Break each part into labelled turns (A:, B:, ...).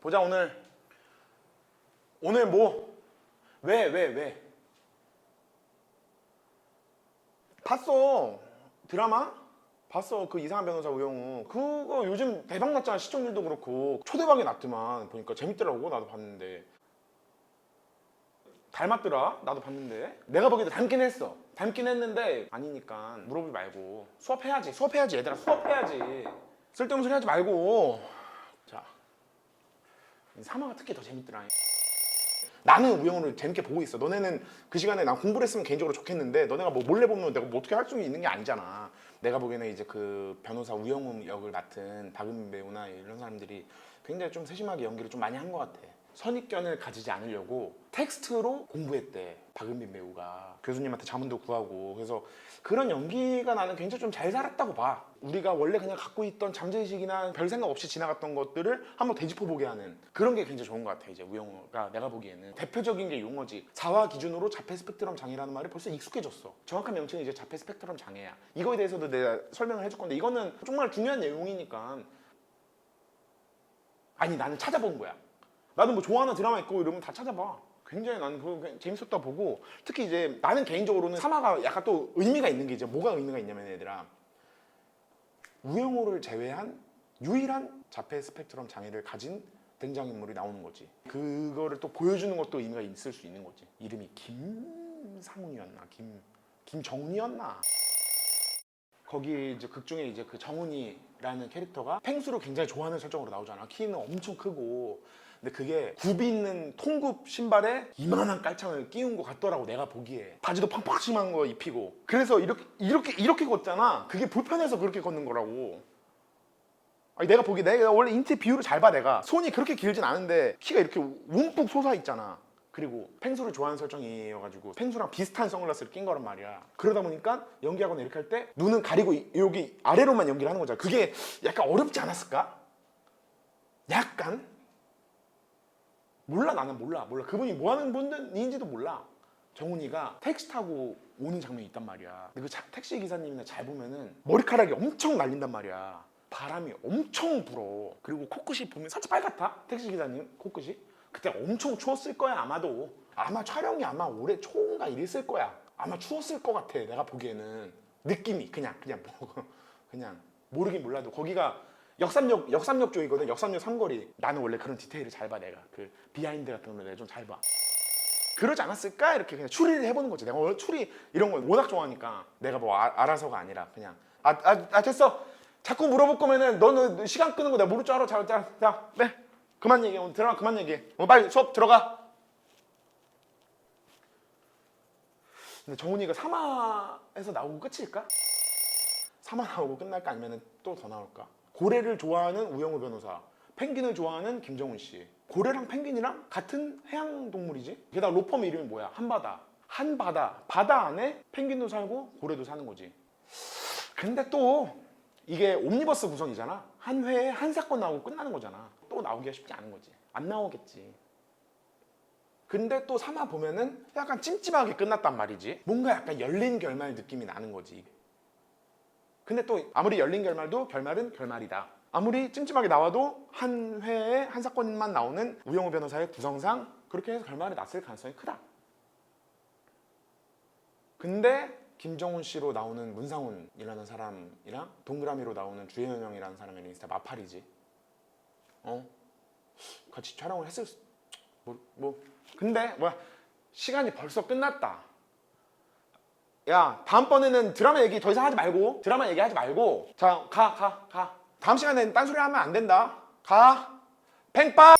A: 보자 오늘. 오늘 뭐? 왜 왜 왜? 봤어. 드라마? 봤어 그 이상한 변호사 우영우. 그거 요즘 대박 났잖아 시청률도 그렇고. 초대박이 났더만 보니까. 재밌더라고 나도 봤는데. 닮았더라 나도 봤는데. 내가 보기에도 닮긴 했어. 닮긴 했는데 아니니까 물어보지 말고. 수업해야지 수업해야지 얘들아. 수업해야지. 쓸데없는 소리 하지 말고. 자 사마가 특히 더 재밌더라. 나는 우영우를 재밌게 보고 있어. 너네는 그 시간에 난 공부를 했으면 개인적으로 좋겠는데 너네가 뭐 몰래 보면 내가 뭐 어떻게 할 수 있는 게 아니잖아. 내가 보기에는 이제 그 변호사 우영우 역을 맡은 박은민 배우나 이런 사람들이 굉장히 좀 세심하게 연기를 좀 많이 한 것 같아 선입견을 가지지 않으려고 텍스트로 공부했대 박은민 배우가. 교수님한테 자문도 구하고. 그래서 그런 연기가 나는 굉장히 좀 잘 살았다고 봐. 우리가 원래 그냥 갖고 있던 잠재의식이나 별 생각 없이 지나갔던 것들을 한번 되짚어보게 하는 그런 게 굉장히 좋은 것 같아 이제 우영우가 내가 보기에는. 대표적인 게 용어지. 자화 기준으로 자폐 스펙트럼 장애라는 말이 벌써 익숙해졌어. 정확한 명칭은 이제 자폐 스펙트럼 장애야. 이거에 대해서도 내가 설명을 해줄 건데 이거는 정말 중요한 내용이니까. 아니 나는 찾아본 거야 나는 뭐 좋아하는 드라마 있고 이러면 다 찾아봐. 굉장히 나는 그거 재밌었다 보고 특히 이제 나는 개인적으로는 사마가 약간 또 의미가 있는 게 이제 뭐가 의미가 있냐면 얘들아 우영우를 제외한 유일한 자폐 스펙트럼 장애를 가진 등장인물이 나오는 거지. 그거를 또 보여주는 것도 의미가 있을 수 있는 거지. 이름이 김상훈이었나 김 김정훈이었나. 거기 이제 극 중에 이제 그 정훈이라는 캐릭터가 펭수를 굉장히 좋아하는 설정으로 나오잖아. 키는 엄청 크고. 근데 그게 굽이 있는 통굽 신발에 이만한 깔창을 끼운 것 같더라고 내가 보기에. 바지도 팡팡심한 거 입히고. 그래서 이렇게 이렇게 이렇게 걷잖아. 그게 불편해서 그렇게 걷는 거라고. 아니 내가 보기 내가 원래 인체 비율을 잘 봐 내가. 손이 그렇게 길진 않은데 키가 이렇게 움푹 솟아 있잖아. 그리고 펭수를 좋아하는 설정이어가지고 펭수랑 비슷한 선글라스를 낀 거란 말이야. 그러다 보니까 연기하거나 이렇게 할 때 눈은 가리고 이- 여기 아래로만 연기를 하는 거잖아. 그게 약간 어렵지 않았을까? 약간? 몰라 나는 몰라. 몰라. 그분이 뭐 하는 분인지도 몰라. 정훈이가 택시 타고 오는 장면이 있단 말이야. 근데 그 자- 택시 기사님이나 잘 보면은 머리카락이 엄청 날린단 말이야. 바람이 엄청 불어. 그리고 코끝이 보면 살짝 빨갛다? 택시 기사님 코끝이? 그때 엄청 추웠을 거야 아마도. 아마 촬영이 아마 올해 초인가 이랬을 거야. 아마 추웠을 것 같아 내가 보기에는. 느낌이. 그냥 그냥 뭐 그냥. 모르긴 몰라도. 거기가 역삼역 역삼역 쪽이거든. 역삼역 삼거리. 나는 원래 그런 디테일을 잘 봐 내가. 그 비하인드 같은 거 내가 좀 잘 봐. 그러지 않았을까? 이렇게 그냥 추리를 해보는 거지. 내가 원래 추리 이런 거 워낙 좋아하니까. 내가 뭐 아- 알아서가 아니라 그냥. 아, 아, 아 됐어. 자꾸 물어볼 거면은 너는 시간 끄는 거 내가 모를 줄 알아. 자, 자, 자, 네. 그만 얘기해. 오늘 들어가. 그만 얘기해. 어, 빨리 수업 들어가. 근데 정훈이가 3화에서 나오고 끝일까? 3화 나오고 끝날까? 아니면 또 더 나올까? 고래를 좋아하는 우영우 변호사, 펭귄을 좋아하는 김정훈 씨. 고래랑 펭귄이랑 같은 해양 동물이지? 게다가 로펌 이름이 뭐야? 한바다. 한바다. 바다 안에 펭귄도 살고 고래도 사는 거지. 근데 또 이게 옴니버스 구성이잖아. 한 회에 한 사건 나오고 끝나는 거잖아. 또 나오기가 쉽지 않은 거지. 안 나오겠지. 근데 또 3화 보면은 약간 찜찜하게 끝났단 말이지. 뭔가 약간 열린 결말 느낌이 나는 거지. 근데 또 아무리 열린 결말도 결말은 결말이다. 아무리 찜찜하게 나와도 한 회에 한 사건만 나오는 우영우 변호사의 구성상 그렇게 해서 결말이 났을 가능성이 크다. 근데 김정훈 씨로 나오는 문상훈이라는 사람이랑 동그라미로 나오는 주혜연 형이라는 사람이랑 인스타 마팔이지. 어? 같이 촬영을 했을 수... 뭐, 뭐 근데 뭐야 시간이 벌써 끝났다. 야 다음번에는 드라마 얘기 더 이상 하지 말고 드라마 얘기하지 말고. 자 가 가 가, 다음 시간에는 딴소리 하면 안 된다. 가. 팽빠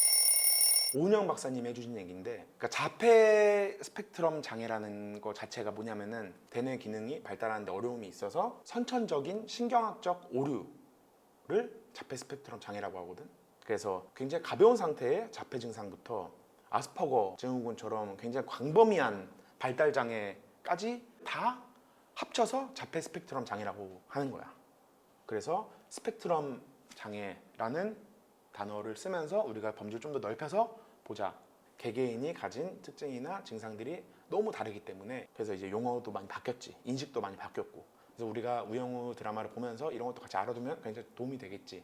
A: 오은영 박사님이 해주신 얘기인데 그러니까 자폐 스펙트럼 장애라는 거 자체가 뭐냐면은 대뇌 기능이 발달하는데 어려움이 있어서 선천적인 신경학적 오류를 자폐 스펙트럼 장애라고 하거든. 그래서 굉장히 가벼운 상태의 자폐 증상부터 아스퍼거 증후군처럼 굉장히 광범위한 발달 장애까지 다 합쳐서 자폐 스펙트럼 장애라고 하는 거야. 그래서 스펙트럼 장애라는 단어를 쓰면서 우리가 범주를 좀 더 넓혀서 보자. 개개인이 가진 특징이나 증상들이 너무 다르기 때문에 그래서 이제 용어도 많이 바뀌었지. 인식도 많이 바뀌었고. 그래서 우리가 우영우 드라마를 보면서 이런 것도 같이 알아두면 굉장히 도움이 되겠지.